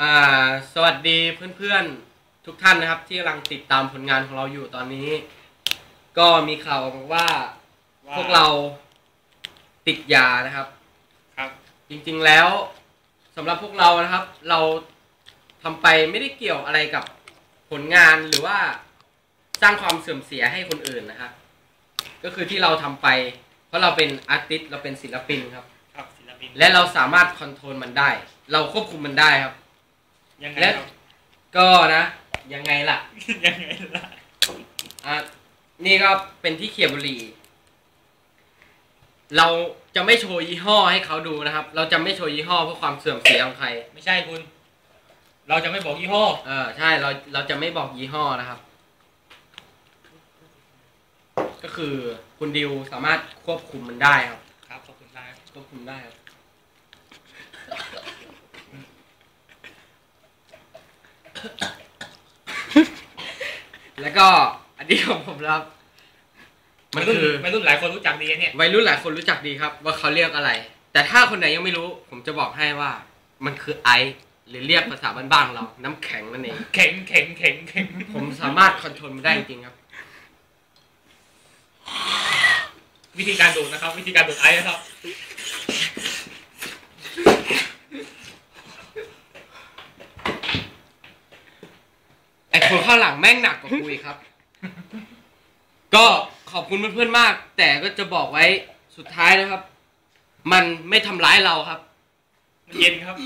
อ่าสวัสดีเพื่อนๆทุกท่านนะครับ ที่กำลังติดตามผลงานของเราอยู่ตอนนี้ ก็มีข่าวมาว่าพวกเราติดยานะครับ ครับ จริงๆแล้วสำหรับพวกเรานะครับ เราทำไปไม่ได้เกี่ยวอะไรกับผลงานหรือว่าสร้างความเสื่อมเสียให้คนอื่นนะครับ ก็คือที่เราทำไป เพราะเราเป็นอาร์ติสต์เราเป็นศิลปินครับ ครับศิลปินและเราสามารถคอนโทรลมันได้ เราควบคุมมันได้ครับ ยังไงและครับก็นะ ยังไงล่ะ ยังไงล่ะอะนี่ก็เป็นที่เขียบบุหรี่ เราจะไม่โชว์ยี่ห้อให้เขาดูนะครับ เราจะไม่โชว์ยี่ห้อเพื่อความเสื่อมเสียของใคร ไม่ใช่คุณ เราจะไม่บอกยี่ห้อเออใช่เราเราจะไม่บอกยี่ห้อนะครับ ก็คือคุณดิวสามารถควบคุมมันได้ครับ ครับขอบคุณครับควบคุมได้ครับ แล้วก็อันนี้ของผมนะครับ มันวัยรุ่นคือวัยรุ่นหลายคนรู้จักดีนะเนี่ย วัยรุ่นหลายคนรู้จักดีครับ ว่าเขาเรียกอะไร แต่ถ้าคนไหนยังไม่รู้ ผมจะบอกให้ว่า มันคือไอซ์หรือเรียกภาษาบ้านๆของเรา น้ำแข็งนั่นเองเข็งเข็งเข็งเข็งผมสามารถคอนโทรลมันได้จริงๆครับ วิธีการดูดนะครับ วิธีการดูดไอซ์นะครับ คนข้างหลังแม่งหนักกว่ากูอีกครับ ก็ขอบคุณเพื่อนๆมาก แต่ก็จะบอกไว้สุดท้ายนะครับ มันไม่ทำร้ายเราครับมันเย็นครับ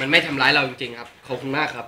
มันไม่ทำร้ายเราจริงๆครับ ขอบคุณมากครับ